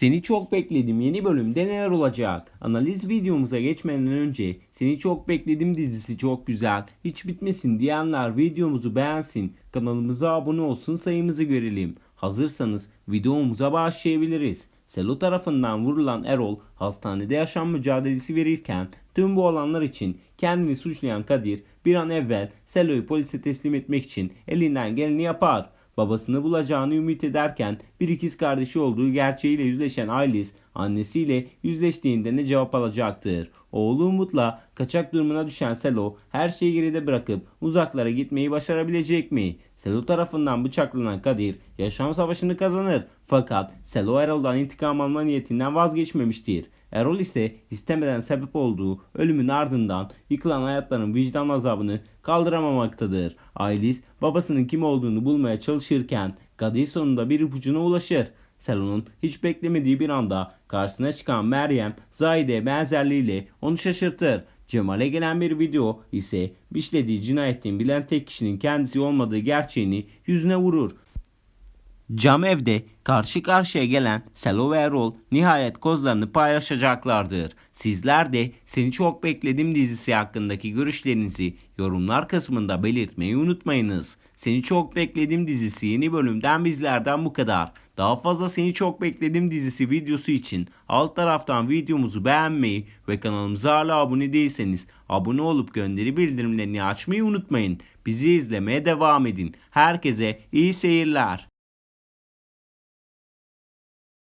Seni çok bekledim yeni bölümde neler olacak? Analiz videomuza geçmeden önce Seni çok bekledim dizisi çok güzel. Hiç bitmesin diyenler videomuzu beğensin. Kanalımıza abone olsun sayımızı görelim. Hazırsanız videomuza başlayabiliriz. Selo tarafından vurulan Erol hastanede yaşam mücadelesi verirken tüm bu olanlar için kendini suçlayan Kadir bir an evvel Selo'yu polise teslim etmek için elinden geleni yapar. Babasını bulacağını ümit ederken bir ikiz kardeşi olduğu gerçeğiyle yüzleşen Aylis annesiyle yüzleştiğinde ne cevap alacaktır? Oğlu Umut'la kaçak durumuna düşen Selo her şeyi geride bırakıp uzaklara gitmeyi başarabilecek mi? Selo tarafından bıçaklanan Kadir yaşam savaşını kazanır. Fakat Selo Erol'dan intikam alma niyetinden vazgeçmemiştir. Erol ise istemeden sebep olduğu ölümün ardından yıkılan hayatların vicdan azabını kaldıramamaktadır. Ailis babasının kim olduğunu bulmaya çalışırken Kadir sonunda bir ipucuna ulaşır. Selon'un hiç beklemediği bir anda karşısına çıkan Meryem Zahide'ye benzerliğiyle onu şaşırtır. Cemal'e gelen bir video ise işlediği cinayetin bilen tek kişinin kendisi olmadığı gerçeğini yüzüne vurur. Cam evde karşı karşıya gelen Selo ve Erol nihayet kozlarını paylaşacaklardır. Sizler de Seni Çok Bekledim dizisi hakkındaki görüşlerinizi yorumlar kısmında belirtmeyi unutmayınız. Seni Çok Bekledim dizisi yeni bölümden bizlerden bu kadar. Daha fazla Seni Çok Bekledim dizisi videosu için alt taraftan videomuzu beğenmeyi ve kanalımıza hala abone değilseniz abone olup gönderi bildirimlerini açmayı unutmayın. Bizi izlemeye devam edin. Herkese iyi seyirler.